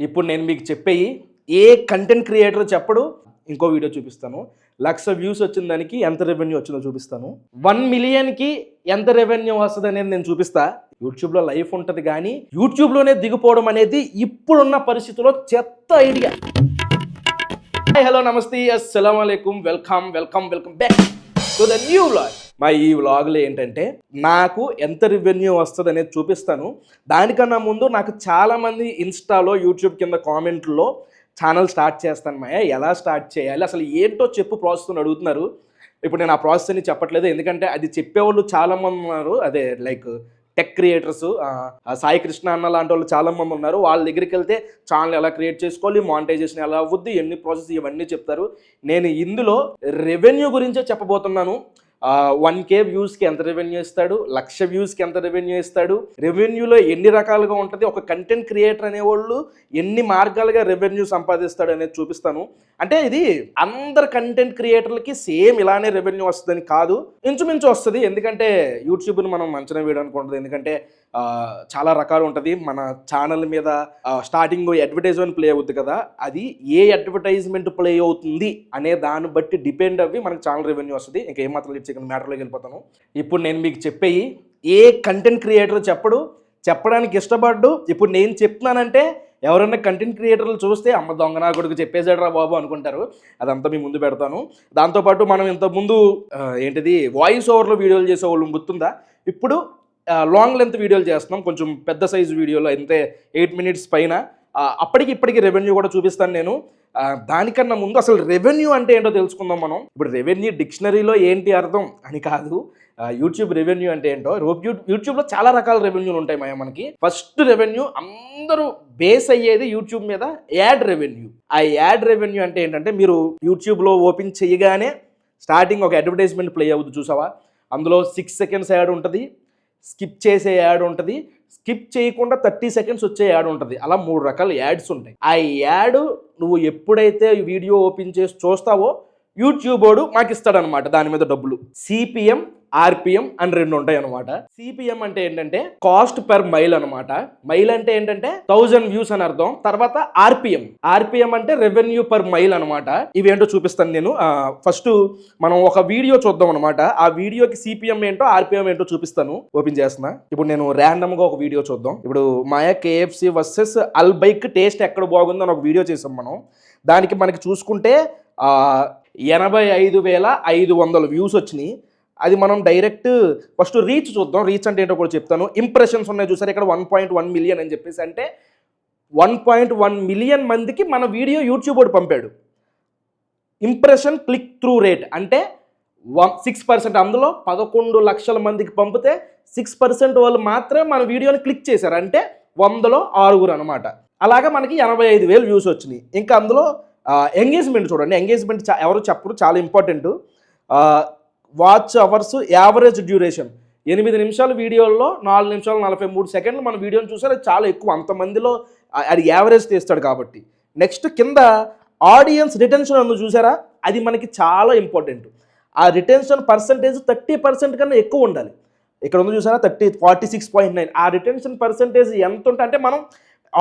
ఇప్పుడు నేను మీకు చెప్పేయి ఏ కంటెంట్ క్రియేటర్ చెప్పడు ఇంకో వీడియో చూపిస్తాను. లక్ష వ్యూస్ వచ్చిన దానికి ఎంత రెవెన్యూ వచ్చిందో చూపిస్తాను. వన్ మిలియన్కి ఎంత రెవెన్యూ వస్తుంది అనేది నేను చూపిస్తా. యూట్యూబ్లో లైఫ్ ఉంటుంది కానీ యూట్యూబ్లోనే దిగిపోవడం అనేది ఇప్పుడున్న పరిస్థితుల్లో చెత్త ఐడియా హాయ్ హలో నమస్తే అస్సలం welcome welcome welcome back to the new vlog మా ఈ వ్లాగ్లో ఏంటంటే నాకు ఎంత రెవెన్యూ వస్తుంది అనేది చూపిస్తాను. దానికన్నా ముందు నాకు చాలామంది ఇన్స్టాలో యూట్యూబ్ కింద కామెంట్లో ఛానల్ స్టార్ట్ చేస్తాను. మాయ ఎలా స్టార్ట్ చేయాలి? అసలు ఏంటో చెప్పు ప్రాసెస్ అడుగుతున్నారు. ఇప్పుడు నేను ఆ ప్రాసెస్ అని చెప్పట్లేదు. ఎందుకంటే అది చెప్పేవాళ్ళు చాలామంది ఉన్నారు. అదే like tech creators Sai Krishna అన్న లాంటి వాళ్ళు చాలా మంది ఉన్నారు. వాళ్ళ దగ్గరికి వెళ్తే ఛానల్ ఎలా క్రియేట్ చేసుకోవాలి మానిటైజేషన్ ఎలా అవ్వద్ది ఎన్ని ప్రాసెస్ ఇవన్నీ చెప్తారు. నేను ఇందులో రెవెన్యూ గురించే చెప్పబోతున్నాను. వన్ కే వ్యూస్కి ఎంత రెవెన్యూ ఇస్తాడు? లక్ష వ్యూస్కి ఎంత రెవెన్యూ ఇస్తాడు? రెవెన్యూలో ఎన్ని రకాలుగా ఉంటుంది? ఒక కంటెంట్ క్రియేటర్ అనేవాళ్ళు ఎన్ని మార్గాలుగా రెవెన్యూ సంపాదిస్తాడు అనేది చూపిస్తాను. అంటే ఇది అందరు కంటెంట్ క్రియేటర్లకి సేమ్ ఇలానే రెవెన్యూ వస్తుందని కాదు. ఇంచుమించు వస్తుంది. ఎందుకంటే యూట్యూబ్ని మనం అంచనా వేయడానికి ఉండదు. ఎందుకంటే చాలా రకాలు ఉంటుంది. మన ఛానల్ మీద స్టార్టింగ్ అడ్వర్టైజ్మెంట్ ప్లే అవుతుంది కదా అది ఏ అడ్వర్టైజ్మెంట్ ప్లే అవుతుంది అనే దాన్ని బట్టి డిపెండ్ అవ్వి మనకి ఛానల్ రెవెన్యూ వస్తుంది. ఇంకా ఏమాత్రం ఇచ్చే మ్యాటర్లోకి వెళ్ళిపోతాను. ఇప్పుడు నేను మీకు చెప్పేయి ఏ కంటెంట్ క్రియేటర్ చెప్పడు చెప్పడానికి ఇష్టపడ్డు. ఇప్పుడు నేను చెప్తున్నానంటే ఎవరైనా కంటెంట్ క్రియేటర్లు చూస్తే అమ్మ దొంగ నా కొడుకు చెప్పేసాడు రా బాబు అనుకుంటారు. అదంతా మీ ముందు పెడతాను. దాంతోపాటు మనం ఇంతకుముందు ఏంటిది వాయిస్ ఓవర్లో వీడియోలు చేసే వాళ్ళు గుర్తుందా? ఇప్పుడు లాంగ్ లెంత్ వీడియోలు చేస్తున్నాం. కొంచెం పెద్ద సైజు వీడియోలో అయితే ఎయిట్ మినిట్స్ పైన. అప్పటికి ఇప్పటికి రెవెన్యూ కూడా చూపిస్తాను నేను. దానికన్నా ముందు అసలు రెవెన్యూ అంటే ఏంటో తెలుసుకుందాం మనం. ఇప్పుడు రెవెన్యూ డిక్షనరీలో ఏంటి అర్థం అని కాదు. యూట్యూబ్ రెవెన్యూ అంటే ఏంటో? యూట్యూబ్లో చాలా రకాల రెవెన్యూలు ఉంటాయి మాయ మనకి. ఫస్ట్ రెవెన్యూ అందరూ బేస్ అయ్యేది యూట్యూబ్ మీద యాడ్ రెవెన్యూ ఆ యాడ్ రెవెన్యూ అంటే ఏంటంటే మీరు యూట్యూబ్లో ఓపెన్ చేయగానే స్టార్టింగ్ ఒక అడ్వర్టైజ్మెంట్ ప్లే అవుతుంది చూసావా? అందులో సిక్స్ సెకండ్స్ యాడ్ ఉంటుంది. స్కిప్ చేసే యాడ్ ఉంటుంది. స్కిప్ చేయకుండా థర్టీ సెకండ్స్ వచ్చే యాడ్ ఉంటుంది. అలా మూడు రకాల యాడ్స్ ఉంటాయి. ఆ యాడ్ నువ్వు ఎప్పుడైతే వీడియో ఓపెన్ చేసి చూస్తావో యూట్యూబ్ వాడు మాకు ఇస్తాడనమాట దాని మీద డబ్బులు. సిపిఎం ఆర్పిఎం అని రెండు ఉంటాయి అనమాట సిపిఎం అంటే ఏంటంటే కాస్ట్ పర్ మైల్ అనమాట మైల్ అంటే ఏంటంటే థౌజండ్ వ్యూస్ అని అర్థం. తర్వాత ఆర్పిఎం ఆర్పిఎం అంటే రెవెన్యూ పర్ మైల్ అనమాట ఇవేంటో చూపిస్తాను నేను. ఫస్ట్ మనం ఒక వీడియో చూద్దాం అనమాట ఆ వీడియోకి సిపిఎం ఏంటో ఆర్పిఎం ఏంటో చూపిస్తాను. ఓపెన్ చేస్తున్నా. ఇప్పుడు నేను ర్యాండమ్గా ఒక వీడియో చూద్దాం. ఇప్పుడు మాయా KFC versus Al Baik taste ఎక్కడ బాగుందో అని ఒక వీడియో చేసాం మనం. దానికి మనకి చూసుకుంటే ఎనభై ఐదు వేల ఐదు వందల వ్యూస్ వచ్చినాయి. అది మనం డైరెక్ట్ ఫస్ట్ రీచ్ చూద్దాం. రీచ్ అంటే ఏంటో కూడా చెప్తాను. ఇంప్రెషన్స్ ఉన్నాయి చూసారు? ఇక్కడ వన్ పాయింట్ వన్ మిలియన్ అని చెప్పేసి అంటే వన్ పాయింట్ వన్ మిలియన్ మందికి మన వీడియో యూట్యూబ్ వాడు పంపాడు. ఇంప్రెషన్ క్లిక్ త్రూ రేట్ అంటే వన్ సిక్స్ పర్సెంట్ అందులో పదకొండు లక్షల మందికి పంపితే సిక్స్ పర్సెంట్ వాళ్ళు మాత్రమే మన వీడియోని క్లిక్ చేశారు. అంటే వందలో ఆరుగురు అనమాట అలాగా మనకి ఎనభై ఐదు వేలు వ్యూస్ వచ్చినాయి. ఇంకా అందులో ఎంగేజ్మెంట్ చూడండి. ఎంగేజ్మెంట్ ఎవరు చెప్పరు చాలా important watch hours average duration ఎనిమిది నిమిషాల వీడియోల్లో నాలుగు నిమిషాలు నలభై మూడు సెకండ్లు మన వీడియోని చూసారు. చాలా ఎక్కువ. అంతమందిలో అది యావరేజ్ తీస్తాడు కాబట్టి. నెక్స్ట్ కింద ఆడియన్స్ రిటెన్షన్ ఉంది చూసారా? అది మనకి చాలా ఇంపార్టెంట్ ఆ రిటెన్షన్ పర్సంటేజ్ థర్టీ పర్సెంట్ కన్నా ఎక్కువ ఉండాలి. ఇక్కడ ఉంది చూసారా? Thirty forty six point nine ఆ రిటెన్షన్ పర్సంటేజ్ ఎంత ఉంటే అంటే మనం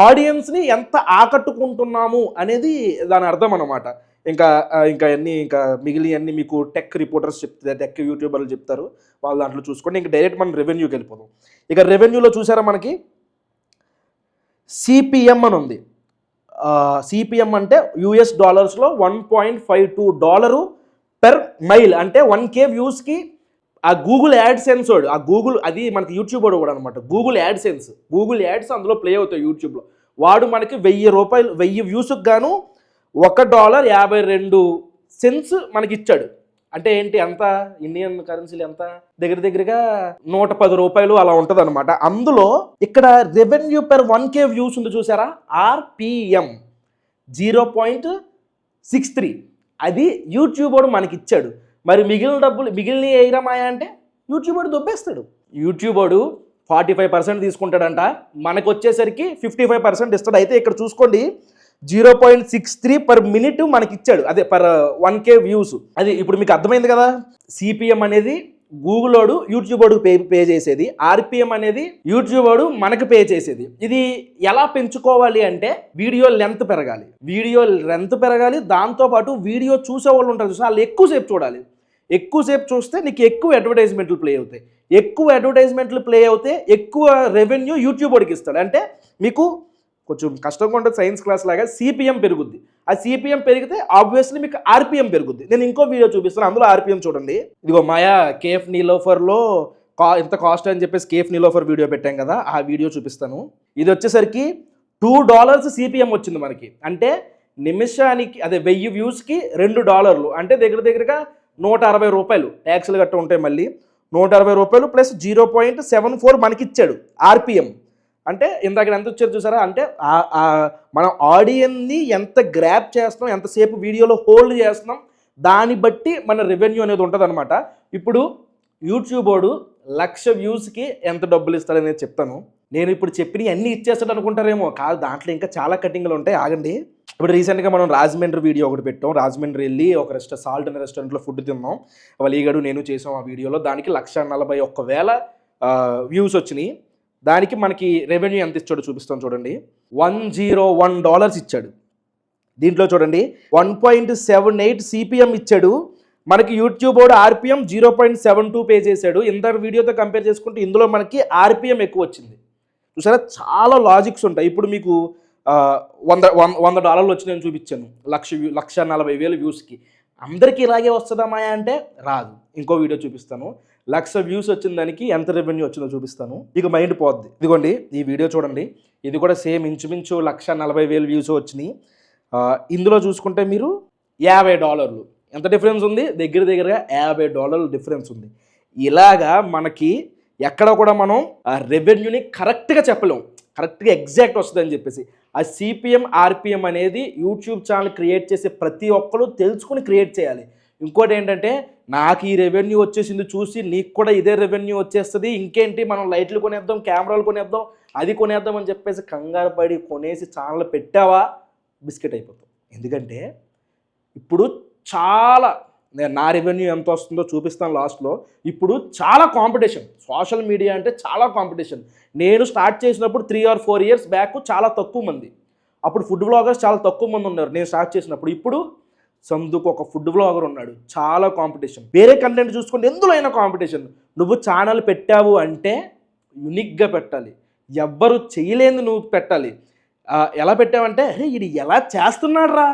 ఆడియన్స్ని ఎంత ఆకట్టుకుంటున్నాము అనేది దాని అర్థం అనమాట ఇంకా ఇంకా అన్ని ఇంకా మిగిలి అన్ని మీకు టెక్ రిపోర్టర్స్ చెప్తారు టెక్ యూట్యూబర్లు చెప్తారు. వాళ్ళ దాంట్లో చూసుకోండి. ఇంకా డైరెక్ట్ మనం రెవెన్యూకి వెళ్ళిపోదాం. ఇక రెవెన్యూలో చూసారా మనకి? సిపిఎం అని ఉంది. సిపిఎం అంటే US డాలర్స్లో one point five two dollar per mile అంటే వన్ కే వ్యూస్కి ఆ గూగుల్ యాడ్ సెన్స్ వాడు ఆ గూగుల్ అది మనకి యూట్యూబ్ వాడు కూడా అనమాట Google AdSense Google ads అందులో ప్లే అవుతాయి యూట్యూబ్లో వాడు మనకి వెయ్యి రూపాయలు వెయ్యి వ్యూస్కి గాను ఒక డాలర్ యాభై రెండు సెన్స్ మనకి ఇచ్చాడు. అంటే ఏంటి ఎంత ఇండియన్ కరెన్సీలు ఎంత? దగ్గర దగ్గరగా నూట పది రూపాయలు అలా ఉంటుంది అనమాట అందులో ఇక్కడ revenue per one K views ఉంది చూసారా? RPM zero point six three అది యూట్యూబ్ వాడు మనకి ఇచ్చాడు. మరి మిగిలిన డబ్బులు మిగిలిన ఎయిరమాయా అంటే యూట్యూబ్ దొబ్బేస్తాడు. యూట్యూబ్ ఫార్టీ ఫైవ్ పర్సెంట్ తీసుకుంటాడంట. మనకు వచ్చేసరికి ఫిఫ్టీ ఫైవ్ పర్సెంట్ ఇస్తాడు. అయితే ఇక్కడ చూసుకోండి zero point six three per minute మనకి ఇచ్చాడు. అదే పర్ వన్ కే వ్యూస్ అది ఇప్పుడు మీకు అర్థమైంది కదా? సిపిఎం అనేది గూగులోడు యూట్యూబోడు పే పే చేసేది. ఆర్పిఎం అనేది యూట్యూబోడు మనకు పే చేసేది. ఇది ఎలా పెంచుకోవాలి అంటే వీడియో లెంత్ పెరగాలి. వీడియో లెంత్ పెరగాలి. దాంతోపాటు వీడియో చూసే వాళ్ళు ఉంటారు చూసి వాళ్ళు ఎక్కువసేపు చూడాలి. ఎక్కువసేపు చూస్తే నీకు ఎక్కువ అడ్వర్టైజ్మెంట్లు ప్లే అవుతాయి. ఎక్కువ అడ్వర్టైజ్మెంట్లు ప్లే అవుతే ఎక్కువ రెవెన్యూ యూట్యూబ్ వాడికి ఇస్తాడు. అంటే మీకు కొంచెం కష్టంగా ఉంటుంది సైన్స్ క్లాస్ లాగా సిపిఎం పెరుగుద్ది. ఆ సిపిఎం పెరిగితే ఆబ్వియస్లీ మీకు ఆర్పిఎం పెరుగుద్ది. నేను ఇంకో వీడియో చూపిస్తాను. అందులో ఆర్పిఎం చూడండి. ఇదిగో మాయా కేఫ్ నీలోఫర్లో కా ఇంత కాస్ట్ అని చెప్పేసి కేఫ్ నీలోఫర్ వీడియో పెట్టాం కదా ఆ వీడియో చూపిస్తాను. ఇది వచ్చేసరికి టూ డాలర్స్ సిపిఎం వచ్చింది మనకి. అంటే నిమిషానికి అదే వెయ్యి వ్యూస్కి రెండు డాలర్లు. అంటే దగ్గర దగ్గరగా నూట అరవై రూపాయలు ట్యాక్స్లు గట్ట ఉంటాయి మళ్ళీ నూట అరవై రూపాయలు plus zero point seven four మనకి ఇచ్చాడు ఆర్పిఎం. అంటే ఇందాక ఎంత వచ్చారు చూసారా? అంటే మనం ఆడియన్ని ఎంత గ్రాప్ చేస్తున్నాం ఎంతసేపు వీడియోలో హోల్డ్ చేస్తున్నాం దాన్ని బట్టి మన రెవెన్యూ అనేది ఉంటుంది అనమాట ఇప్పుడు యూట్యూబ్ వాడు లక్ష వ్యూస్కి ఎంత డబ్బులు ఇస్తారనేది చెప్తాను. నేను ఇప్పుడు చెప్పినవి అన్నీ ఇచ్చేస్తాడు అనుకుంటారేమో కాదు దాంట్లో ఇంకా చాలా కటింగ్లు ఉంటాయి ఆగండి. ఇప్పుడు రీసెంట్గా మనం రాజమండ్రి వీడియో ఒకటి పెట్టాం. రాజమండ్రి వెళ్ళి ఒక రెస్ట సాల్ట్ అనే రెస్టారెంట్లో ఫుడ్ తిన్నాం. వలీగడు నేను చేసాం ఆ వీడియోలో దానికి లక్ష నలభై ఒక్క వేల వ్యూస్ వచ్చినాయి. దానికి మనకి రెవెన్యూ ఎంత ఇచ్చాడో చూపిస్తాం చూడండి. వన్ జీరో వన్ డాలర్స్ ఇచ్చాడు. దీంట్లో చూడండి one point seven eight CPM ఇచ్చాడు. మనకి యూట్యూబ్ వాడు RPM zero point seven two pay చేశాడు. ఇంత వీడియోతో కంపేర్ చేసుకుంటే ఇందులో మనకి ఆర్పిఎం ఎక్కువ వచ్చింది. చూసారా? చాలా లాజిక్స్ ఉంటాయి. ఇప్పుడు మీకు వంద వంద వంద డాలర్లు వచ్చి నేను చూపించాను. లక్ష వ్యూ లక్ష నలభై వేల వ్యూస్కి. అందరికీ ఇలాగే వస్తుందా మాయా అంటే రాదు. ఇంకో వీడియో చూపిస్తాను. లక్ష వ్యూస్ వచ్చిన దానికి ఎంత రెవెన్యూ వచ్చిందో చూపిస్తాను. ఇక మైండ్ పోద్ది. ఇదిగోండి ఈ వీడియో చూడండి. ఇది కూడా సేమ్ ఇంచుమించు లక్ష నలభై వేలు వ్యూస్ వచ్చినాయి. ఇందులో చూసుకుంటే మీరు యాభై డాలర్లు. ఎంత డిఫరెన్స్ ఉంది? దగ్గర దగ్గరగా యాభై డాలర్లు డిఫరెన్స్ ఉంది. ఇలాగా మనకి ఎక్కడ కూడా మనం ఆ రెవెన్యూని కరెక్ట్గా చెప్పలేం. కరెక్ట్గా ఎగ్జాక్ట్ వస్తుందని చెప్పేసి. ఆ సిపిఎం ఆర్పిఎం అనేది యూట్యూబ్ ఛానల్ క్రియేట్ చేసే ప్రతి ఒక్కరు తెలుసుకుని క్రియేట్ చేయాలి. ఇంకోటి ఏంటంటే నాకు ఈ రెవెన్యూ వచ్చేసింది చూసి నీకు కూడా ఇదే రెవెన్యూ వచ్చేస్తుంది. ఇంకేంటి మనం లైట్లు కొనేద్దాం కెమెరాలు కొనేద్దాం అది కొనేద్దాం అని చెప్పేసి కంగారు పడి కొనేసి ఛానల్ పెట్టావా? బిస్కెట్ అయిపోతాం. ఎందుకంటే ఇప్పుడు చాలా నేను నా రెవెన్యూ ఎంత వస్తుందో చూపిస్తాను లాస్ట్లో ఇప్పుడు చాలా కాంపిటీషన్ సోషల్ మీడియా అంటే చాలా కాంపిటీషన్ నేను స్టార్ట్ చేసినప్పుడు three or four years back చాలా తక్కువ మంది. అప్పుడు ఫుడ్ బ్లాగర్స్ చాలా తక్కువ మంది ఉన్నారు. నేను స్టార్ట్ చేసినప్పుడు ఇప్పుడు సందుకు ఒక ఫుడ్ బ్లాగర్ ఉన్నాడు. చాలా కాంపిటీషన్ వేరే కంటెంట్ చూసుకుంటే ఎందులో అయినా కాంపిటీషన్ నువ్వు ఛానల్ పెట్టావు అంటే యునిక్గా పెట్టాలి. ఎవ్వరు చేయలేని నువ్వు పెట్టాలి. ఎలా పెట్టావంటే అరే ఇది ఎలా చేస్తున్నాడు రా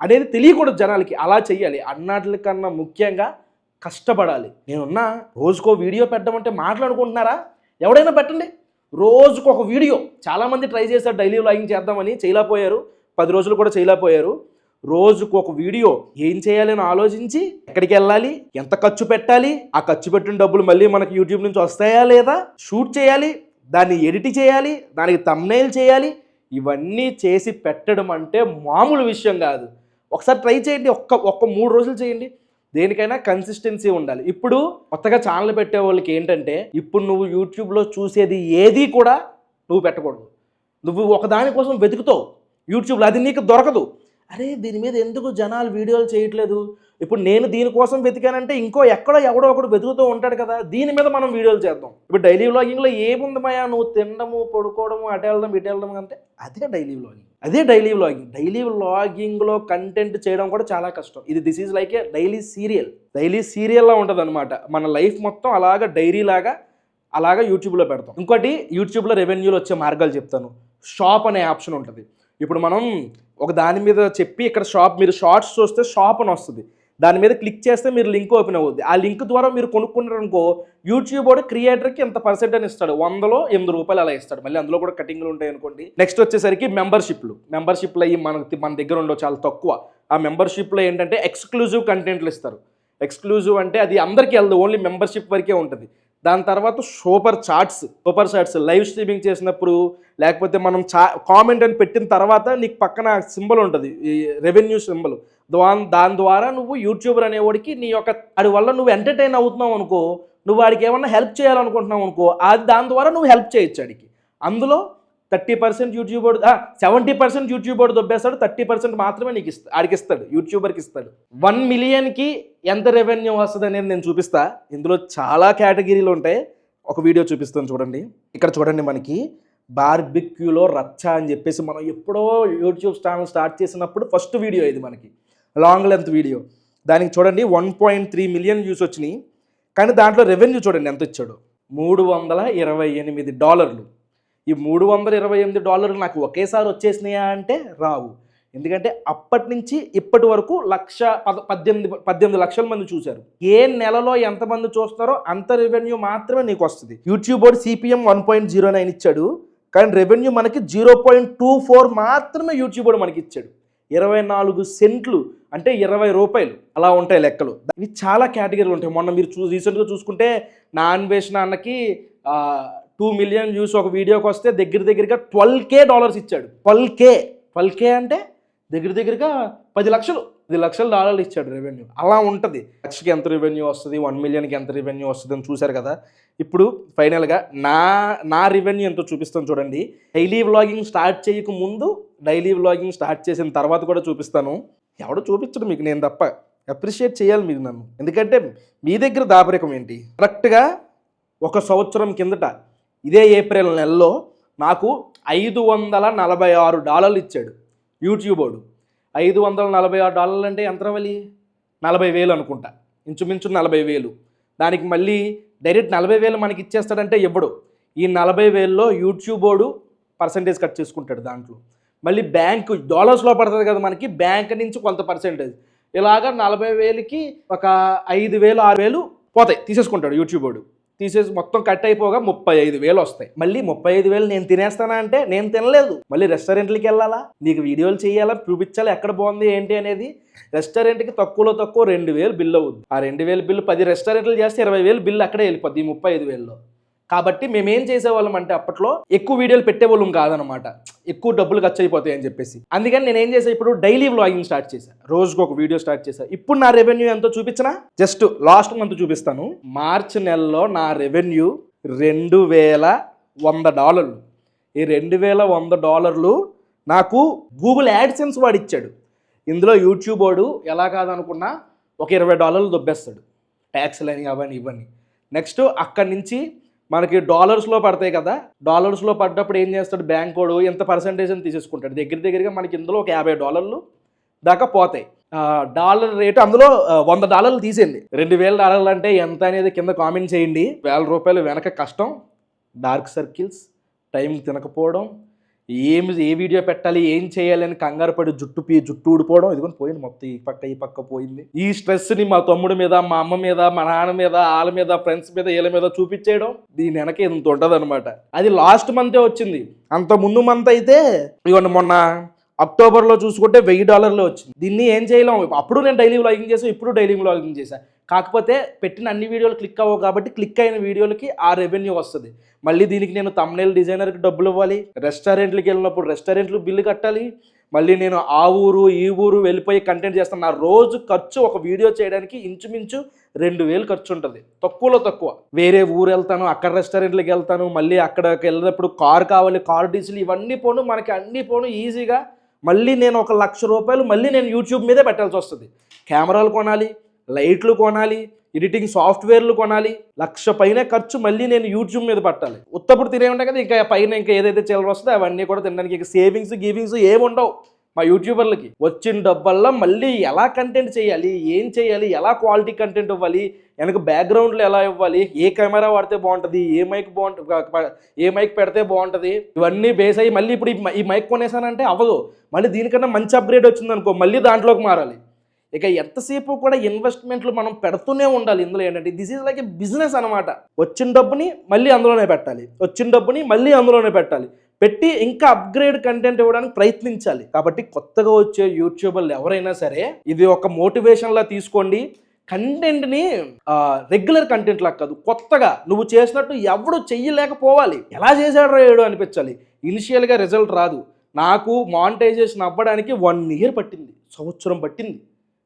అనేది తెలియకూడదు జనాలకి. అలా చెయ్యాలి. అన్నట్లకన్నా ముఖ్యంగా కష్టపడాలి. నేనున్నా రోజుకో వీడియో పెట్టమంటే మాట్లాడుకుంటున్నారా? ఎవడైనా పెట్టండి. రోజుకు ఒక వీడియో. చాలామంది ట్రై చేశారు డైలీ వ్లాగింగ్ చేద్దామని చేయలేకపోయారు. పది రోజులు కూడా చేయలేకపోయారు. రోజుకు ఒక వీడియో. ఏం చేయాలని ఆలోచించి ఎక్కడికి వెళ్ళాలి? ఎంత ఖర్చు పెట్టాలి? ఆ ఖర్చు పెట్టిన డబ్బులు మళ్ళీ మనకి యూట్యూబ్ నుంచి వస్తాయా లేదా? షూట్ చేయాలి? దాన్ని ఎడిట్ చేయాలి? దానికి తమ్నైల్ చేయాలి? ఇవన్నీ చేసి పెట్టడం అంటే మామూలు విషయం కాదు. ఒకసారి ట్రై చేయండి ఒక్క ఒక్క మూడు రోజులు చేయండి. దేనికైనా కన్సిస్టెన్సీ ఉండాలి. ఇప్పుడు కొత్తగా ఛానల్ పెట్టే వాళ్ళకి ఏంటంటే ఇప్పుడు నువ్వు యూట్యూబ్లో చూసేది ఏది కూడా నువ్వు పెట్టకూడదు. నువ్వు ఒకదానికోసం వెతుకుతావు. యూట్యూబ్లో అది నీకు దొరకదు. అరే దీని మీద ఎందుకు జనాలు వీడియోలు చేయట్లేదు? ఇప్పుడు నేను దీనికోసం వెతికానంటే ఇంకో ఎక్కడో ఎవడో ఒకడు వెతుకుతూ ఉంటాడు కదా దీని మీద మనం వీడియోలు చేద్దాం. ఇప్పుడు డైలీ వ్లాగింగ్లో ఏముంది మాయా నువ్వు తినడము పడుకోవడము అటు వెళ్ళడం ఇటు వెళ్ళడం అంటే అదే డైలీ వ్లాగింగ్. అదే డైలీ వ్లాగింగ్. డైలీ వ్లాగింగ్లో కంటెంట్ చేయడం కూడా చాలా కష్టం. ఇది this is like a daily serial. Daily సీరియల్లా ఉంటుంది అనమాట మన లైఫ్ మొత్తం అలాగా డైరీ లాగా అలాగా యూట్యూబ్లో పెడతాం. ఇంకోటి యూట్యూబ్లో రెవెన్యూలో వచ్చే మార్గాలు చెప్తాను. షాప్ అనే ఆప్షన్ ఉంటుంది. ఇప్పుడు మనం ఒక దాని మీద చెప్పి ఇక్కడ షాప్ మీరు షార్ట్స్ చూస్తే షాప్ అని వస్తుంది. దాని మీద క్లిక్ చేస్తే మీరు లింక్ ఓపెన్ అవుద్ది. ఆ లింక్ ద్వారా మీరు కొనుక్కున్నారనుకో యూట్యూబ్ వాడు క్రియేటర్కి ఎంత పర్సెంట్ అని ఇస్తాడు? వందలో ఎనిమిది రూపాయలు అలా ఇస్తాడు. మళ్ళీ అందులో కూడా కటింగ్లు ఉంటాయి అనుకోండి. నెక్స్ట్ వచ్చేసరికి మెంబర్షిప్లు మెంబర్షిప్లు అయ్యి మనకి మన దగ్గర ఉండవు చాలా తక్కువ. ఆ మెంబర్షిప్లో ఏంటంటే ఎక్స్క్లూజివ్ కంటెంట్లు ఇస్తారు. ఎక్స్క్లూజివ్ అంటే అది అందరికీ వెళ్ళదు ఓన్లీ మెంబర్షిప్ వరకే ఉంటుంది. దాని తర్వాత super chats super chats live streaming చేసినప్పుడు లేకపోతే మనం చా కామెంట్ అని పెట్టిన తర్వాత నీకు పక్కన సింబల్ ఉంటుంది. ఈ రెవెన్యూ సింబల్. దాని ద్వారా నువ్వు యూట్యూబర్ అనేవాడికి నీ యొక్క వాడి వల్ల నువ్వు ఎంటర్టైన్ అవుతున్నావు అనుకో నువ్వు వాడికి ఏమన్నా హెల్ప్ చేయాలనుకుంటున్నావు అనుకో అది దాని ద్వారా నువ్వు హెల్ప్ చేయొచ్చు వాడికి. అందులో thirty percent YouTuber seventy percent YouTuber దొబ్బేస్తాడు thirty percent మాత్రమే నీకు ఇస్తా ఆడికి ఇస్తాడు యూట్యూబర్కి ఇస్తాడు. వన్ మిలియన్కి ఎంత రెవెన్యూ వస్తుంది అనేది నేను చూపిస్తా. ఇందులో చాలా కేటగిరీలు ఉంటాయి. ఒక వీడియో చూపిస్తాను చూడండి. ఇక్కడ చూడండి మనకి బార్బిక్యూలో రచ్చ అని చెప్పేసి మనం ఎప్పుడో యూట్యూబ్ ఛానల్ స్టార్ట్ చేసినప్పుడు ఫస్ట్ వీడియో ఇది మనకి. Long length video. దానికి చూడండి one point three million views వచ్చినాయి. కానీ దాంట్లో రెవెన్యూ చూడండి ఎంత ఇచ్చాడు? మూడు వందల ఇరవై ఎనిమిది డాలర్లు. ఈ మూడు వందల ఇరవై ఎనిమిది డాలర్లు నాకు ఒకేసారి వచ్చేసినాయా అంటే రావు. ఎందుకంటే అప్పటి నుంచి ఇప్పటి వరకు లక్ష పద పద్దెనిమిది పద్దెనిమిది లక్షల మంది చూశారు. ఏ నెలలో ఎంతమంది చూస్తారో అంత రెవెన్యూ మాత్రమే నీకు వస్తుంది. YouTube board CPM one point zero nine ఇచ్చాడు. కానీ రెవెన్యూ మనకి జీరో పాయింట్ టూ ఫోర్ మాత్రమే యూట్యూబ్ బోర్డు మనకి ఇచ్చాడు. ఇరవై నాలుగు సెంట్లు అంటే ఇరవై రూపాయలు అలా ఉంటాయి లెక్కలు. ఇవి చాలా కేటగిరీలు ఉంటాయి. మొన్న మీరు చూ రీసెంట్గా చూసుకుంటే నా అన్వేషణ అన్నకి టూ మిలియన్ వ్యూస్ ఒక వీడియోకి వస్తే దగ్గర దగ్గరగా ట్వెల్వ్ కే డాలర్స్ ఇచ్చాడు. ట్వెల్వ్ కే ట్వెల్వ్ కే అంటే దగ్గర దగ్గరగా పది లక్షలు పది లక్షల డాలర్లు ఇచ్చాడు రెవెన్యూ అలా ఉంటుంది. లక్షకి ఎంత రెవెన్యూ వస్తుంది? వన్ మిలియన్కి ఎంత రెవెన్యూ వస్తుంది అని చూశారు కదా. ఇప్పుడు ఫైనల్గా నా నా రెవెన్యూ ఎంతో చూపిస్తాను చూడండి. డైలీ వ్లాగింగ్ స్టార్ట్ చేయక ముందు డైలీ వ్లాగింగ్ స్టార్ట్ చేసిన తర్వాత కూడా చూపిస్తాను. ఎవడో చూపించడు మీకు నేను తప్ప. అప్రిషియేట్ చేయాలి మీరు నన్ను. ఎందుకంటే మీ దగ్గర దాపరికం ఏంటి? కరెక్ట్గా ఒక సంవత్సరం కిందట ఇదే ఏప్రిల్ నెలలో నాకు ఐదు వందల నలభై ఆరు డాలర్లు ఇచ్చాడు యూట్యూబ్ ఐదు వందల నలభై ఆరు డాలర్లు అంటే ఎంత రవలి? నలభై వేలు అనుకుంటా. ఇంచుమించు నలభై వేలు. దానికి మళ్ళీ డైరెక్ట్ నలభై వేలు మనకి ఇచ్చేస్తాడంటే ఇవ్వడు ఈ నలభై వేల్లో యూట్యూబ్ పర్సంటేజ్ కట్ చేసుకుంటాడు దాంట్లో. మళ్ళీ బ్యాంకు డాలర్స్లో పడుతుంది కదా మనకి బ్యాంక్ నుంచి కొంత పర్సెంటేజ్ ఇలాగ నలభై వేలకి ఒక ఐదు వేలు ఆరు వేలు పోతాయి. తీసేసుకుంటాడు యూట్యూబ్ వాడు. తీసేసి మొత్తం కట్ అయిపోగా ముప్పై ఐదు వేలు వస్తాయి. మళ్ళీ ముప్పై ఐదు వేలు నేను తినేస్తానా అంటే నేను తినలేదు. మళ్ళీ రెస్టారెంట్లకి వెళ్ళాలా? నీకు వీడియోలు చేయాలా? చూపించాలా? ఎక్కడ బాగుంది? ఏంటి అనేది రెస్టారెంట్కి తక్కువలో తక్కువ రెండు వేలు బిల్ అవుద్ది. ఆ రెండు వేలు బిల్లు పది రెస్టారెంట్లు చేస్తే ఇరవై వేలు బిల్లు అక్కడే వెళ్ళిపోద్ది ఈ ముప్పై ఐదు వేల్లో. కాబట్టి మేమేం చేసేవాళ్ళం అంటే అప్పట్లో ఎక్కువ వీడియోలు పెట్టేవాళ్ళం కాదనమాట. ఎక్కువ డబ్బులు ఖర్చు అయిపోతాయి అని చెప్పేసి. అందుకని నేను ఏం చేసా ఇప్పుడు డైలీ వ్లాగింగ్ స్టార్ట్ చేశా. రోజుకు ఒక వీడియో స్టార్ట్ చేశా. ఇప్పుడు నా రెవెన్యూ ఎంతో చూపించనా జస్ట్ లాస్ట్ మంత్ చూపిస్తాను. మార్చ్ నెలలో నా రెవెన్యూ రెండు వేల వంద డాలర్లు. ఈ రెండు వేల వంద డాలర్లు నాకు గూగుల్ యాడ్సెన్స్ వాడిచ్చాడు. ఇందులో యూట్యూబ్ వాడు ఎలా కాదనుకున్నా ఒక ఇరవై డాలర్లు దొబ్బేస్తాడు. ట్యాక్స్లు అని అవన్నీ ఇవన్నీ నెక్స్ట్ అక్కడి నుంచి మనకి డాలర్స్లో పడతాయి కదా డాలర్స్లో పడ్డప్పుడు ఏం చేస్తాడు? బ్యాంక్ వాడు ఎంత పర్సంటేజ్ అని తీసేసుకుంటాడు. దగ్గర దగ్గరగా మనకి ఇందులో ఒక యాభై డాలర్లు దాకా పోతాయి. డాలర్ రేటు అందులో వంద డాలర్లు తీసేయండి. రెండు వేల డాలర్లు అంటే ఎంత అనేది కింద కామెంట్ చేయండి. వేల రూపాయలు వెనక కష్టం డార్క్ సర్కిల్స్ టైం తినకపోవడం ఏమి ఏ వీడియో పెట్టాలి ఏం చేయాలని కంగారు పడి జుట్టు పీ జుట్టు ఊడిపోవడం ఇదిగోని పోయింది మొత్తం ఈ పక్క ఈ పక్క పోయింది. ఈ స్ట్రెస్ని మా తమ్ముడి మీద మా అమ్మ మీద మా నాన్న మీద వాళ్ళ మీద ఫ్రెండ్స్ మీద వీళ్ళ మీద చూపించేయడం దీని వెనక ఇంత ఉంటుంది అది లాస్ట్ మంతే వచ్చింది. అంత ముందు మంత్ అయితే ఇవ్వండి మొన్న అక్టోబర్లో చూసుకుంటే వెయ్యి డాలర్లు వచ్చింది. దీన్ని ఏం చేయలేము అప్పుడు నేను డైలీ వ్లాగింగ్ చేసాను ఇప్పుడు డైలీ వ్లాగింగ్ చేశాను. కాకపోతే పెట్టిన అన్ని వీడియోలు క్లిక్ అవ్వవు కాబట్టి క్లిక్ అయిన వీడియోలకి ఆ రెవెన్యూ వస్తుంది. మళ్ళీ దీనికి నేను తమ్నేల్ డిజైనర్కి డబ్బులు ఇవ్వాలి. రెస్టారెంట్లకి వెళ్ళినప్పుడు రెస్టారెంట్లు బిల్లు కట్టాలి. మళ్ళీ నేను ఆ ఊరు ఈ ఊరు వెళ్ళిపోయి కంటెంట్ చేస్తాను. నా రోజు ఖర్చు ఒక వీడియో చేయడానికి ఇంచుమించు రెండు వేలు ఖర్చు ఉంటుంది. తక్కువలో తక్కువ. వేరే ఊరు వెళ్తాను అక్కడ రెస్టారెంట్లకి వెళ్తాను మళ్ళీ అక్కడికి వెళ్ళినప్పుడు కార్ కావాలి కార్ డీజిల్ ఇవన్నీ పోను మనకి అన్ని పోను ఈజీగా మళ్ళీ నేను ఒక లక్ష రూపాయలు మళ్ళీ నేను యూట్యూబ్ మీదే పెట్టాల్సి వస్తుంది. కెమెరాలు కొనాలి లైట్లు కొనాలి ఎడిటింగ్ సాఫ్ట్వేర్లు కొనాలి లక్ష పైన ఖర్చు మళ్ళీ నేను యూట్యూబ్ మీద పట్టాలి. ఉత్తప్పుడు తినే ఉంటాయి కదా ఇంకా పైన ఇంకా ఏదైతే చిల్లర వస్తుందో అవన్నీ కూడా తినడానికి. ఇంకా సేవింగ్స్ గివింగ్స్ ఏముండవు. మా యూట్యూబర్లకి. వచ్చిన డబ్బల్లా మళ్ళీ ఎలా కంటెంట్ చేయాలి? ఏం చేయాలి? ఎలా క్వాలిటీ కంటెంట్ ఇవ్వాలి? వెనక బ్యాక్గ్రౌండ్లు ఎలా ఇవ్వాలి? ఏ కెమెరా వాడితే బాగుంటుంది? ఏ మైక్ బాగుంటుంది ఏ మైక్ పెడితే బాగుంటుంది? ఇవన్నీ బేస్ అయ్యి మళ్ళీ ఇప్పుడు ఈ మైక్ కొనేసానంటే అవ్వదు. మళ్ళీ దీనికన్నా మంచి అప్గ్రేడ్ వచ్చిందనుకో మళ్ళీ దాంట్లోకి మారాలి. ఇక ఎంతసేపు కూడా ఇన్వెస్ట్మెంట్లు మనం పెడుతూనే ఉండాలి. ఇందులో ఏంటంటే this is like a business అనమాట వచ్చిన డబ్బుని మళ్ళీ అందులోనే పెట్టాలి. వచ్చిన డబ్బుని మళ్ళీ అందులోనే పెట్టాలి. పెట్టి ఇంకా అప్గ్రేడ్ కంటెంట్ ఇవ్వడానికి ప్రయత్నించాలి. కాబట్టి కొత్తగా వచ్చే యూట్యూబర్లు ఎవరైనా సరే ఇది ఒక మోటివేషన్లా తీసుకోండి. కంటెంట్ని రెగ్యులర్ కంటెంట్ లాగా కాదు కొత్తగా. నువ్వు చేసినట్టు ఎవడు చెయ్యలేకపోవాలి. ఎలా చేశాడు ఏడు అనిపించాలి. ఇనిషియల్గా రిజల్ట్ రాదు. నాకు మానిటైజేషన్ అవ్వడానికి వన్ ఇయర్ పట్టింది. సంవత్సరం పట్టింది.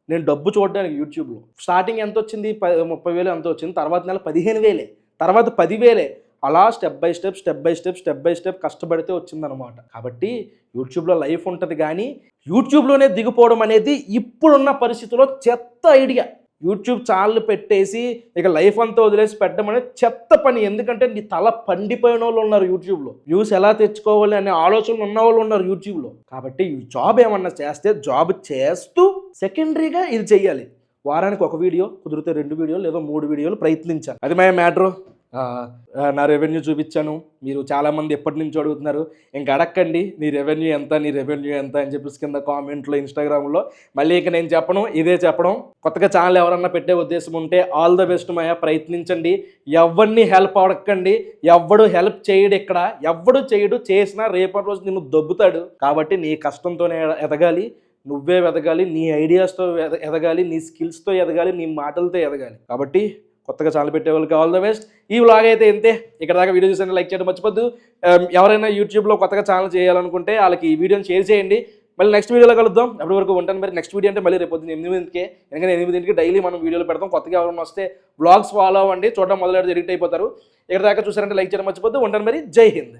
నేను డబ్బు చూడడానికి యూట్యూబ్లో. స్టార్టింగ్ ఎంత వచ్చింది? ప ముప్పై వేలు ఎంత వచ్చింది? తర్వాత నెల పదిహేను వేలే. తర్వాత పదివేలే. అలా step by step step by step step by step కష్టపడితే వచ్చిందనమాట కాబట్టి యూట్యూబ్లో లైఫ్ ఉంటుంది కానీ యూట్యూబ్లోనే దిగిపోవడం అనేది ఇప్పుడున్న పరిస్థితుల్లో చెత్త ఐడియా. యూట్యూబ్ ఛానల్ పెట్టేసి ఇక లైఫ్ అంతా వదిలేసి పెట్టడం అనేది చెత్త పని. ఎందుకంటే నీ తల పండిపోయిన వాళ్ళు ఉన్నారు యూట్యూబ్లో. వ్యూస్ ఎలా తెచ్చుకోవాలి అనే ఆలోచనలు ఉన్న వాళ్ళు ఉన్నారు యూట్యూబ్లో. కాబట్టి ఈ జాబ్ ఏమన్నా చేస్తే జాబ్ చేస్తూ సెకండరీగా ఇది చేయాలి వారానికి ఒక వీడియో కుదిరితే రెండు వీడియోలు లేదా మూడు వీడియోలు ప్రయత్నించాలి. అది మా మ్యాటర్. నా రెవెన్యూ చూపించాను. మీరు చాలామంది ఎప్పటి నుంచి అడుగుతున్నారు ఇంకా అడక్కండి నీ రెవెన్యూ ఎంత నీ రెవెన్యూ ఎంత? అని చెప్పేసి కింద కామెంట్లో ఇన్స్టాగ్రామ్లో మళ్ళీ ఇక నేను చెప్పడం ఇదే చెప్పడం. కొత్తగా ఛానల్ ఎవరన్నా పెట్టే ఉద్దేశం ఉంటే ఆల్ ద బెస్ట్ మాయా ప్రయత్నించండి. ఎవరిని హెల్ప్ అడగండి ఎవడు హెల్ప్ చేయడు ఇక్కడ ఎవడు చేయడు చేసినా రేపటి రోజు నిన్ను దొబ్బుతాడు. కాబట్టి నీ కష్టంతోనే ఎదగాలి నువ్వే ఎదగాలి నీ ఐడియాస్తో ఎద- ఎదగాలి నీ స్కిల్స్తో ఎదగాలి నీ మాటలతో ఎదగాలి. కాబట్టి కొత్తగా ఛానల్ పెట్టే వాళ్ళకి ఆల్ ద బెస్ట్. ఈ వ్లాగ్ అయితే ఇంతే. ఇక్కడ దాకా వీడియో చూసాను లైక్ చేయడం మర్చిపోద్దు. Um, ఎవరైనా యూట్యూబ్లో కొత్తగా ఛానల్ చేయాలనుకుంటే వాళ్ళకి ఈ వీడియోని షేర్ చేయండి. మళ్ళీ నెక్స్ట్ వీడియోలో కలుద్దాం. అప్పటి వరకు ఉంటాను మరి. నెక్స్ట్ వీడియో అంటే మళ్ళీ రేపు పొద్దున్న ఎనిమిదింటికే. ఎందుకంటే ఎనిమిదింటికి డైలీ మనం వీడియోలు పెడతాం. కొత్తగా ఎవరైనా వస్తే వ్లాగ్స్ ఫాలో అవ్వండి. చూడడం మొదలెడితే ఎడిక్ట్ అయిపోతారు. ఇక్కడ దాకా చూసారంటే లైక్ చేయడం మర్చిపోద్దు. ఉంటాను మరి. జై హింద్.